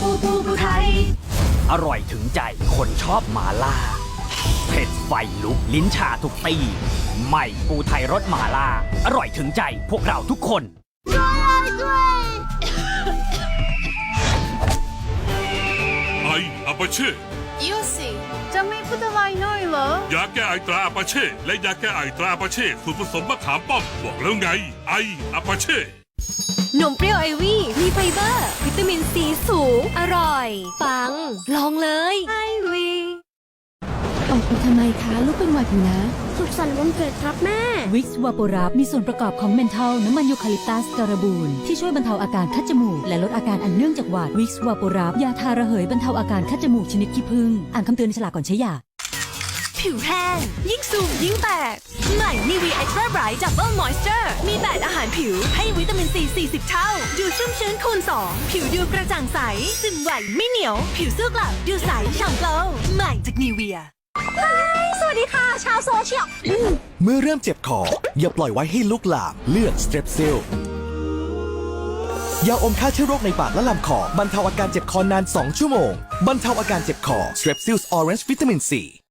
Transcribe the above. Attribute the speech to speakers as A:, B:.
A: ปูปูไทย
B: อร่อยถึงใจคนชอบหมาล่า เผ็ดไฟลุกลิ้นชาทุกตี ใหม่ปูไทยรสหมาล่า อร่อยถึงใจพวกเราทุกคน
C: ไออาปาเช่
A: ยูสิจะไม่พูดอะไรหน่อยเหรอ
C: ยาแก้ไอตราอาปาเช่และยาแก้ไอตราอาปาเช่สูตรผสมมะขามป้อมบอกแล้วไง ไออาปาเช่
D: นมเปรี้ยวไอวี่มี ไฟเบอร์ วิตามินซีสูง อร่อย ปัง ลองเลยไอวี
E: ออกไปทำไมคะ ลูกเป็นหวัดอยู่นะ
F: สุขสันต์วันเกิดครับแม่
E: วิกซ์วาโปรับมีส่วนประกอบของเมนทอลน้ำมันยูคาลิปตัสการบูน ที่ช่วยบรรเทาอาการคัดจมูก และลดอาการอันเนื่องจากหวัดวิกซ์วาโปรับยาทาระเหยบรรเทาอาการคัดจมูกชนิดขี้ผึ้งอ่านคำเตือนในฉลากก่อนใช้ยา
D: ผิวแห้งยิ่งสูงยิ่งแตกใหม่นีวี ดับเบิลมอยส์เจอร์มี8อาหารผิวให้วิตามินซี 40 เท่า ดูชุ่มชื้นคูณ 2 ผิวดูกระจ่างใส ซึมไหวไม่เหนียว ผิวสู้กลับดูใสฉ่ำโกลวใหม่จากนีเวียสวัสดีค่ะ ชาวโซเชียล
G: เมื่อเริ่มเจ็บคอ อย่าปล่อยไว้ให้ลุกลามเลือกสเตรปซิลยาอมฆ่าเชื้อโรคในปากและลำคอบรรเทาอาการเจ็บคอนาน 2 ชั่วโมง บรรเทาอาการเจ็บคอสเตรปซิลออเรนจ์วิตามินซี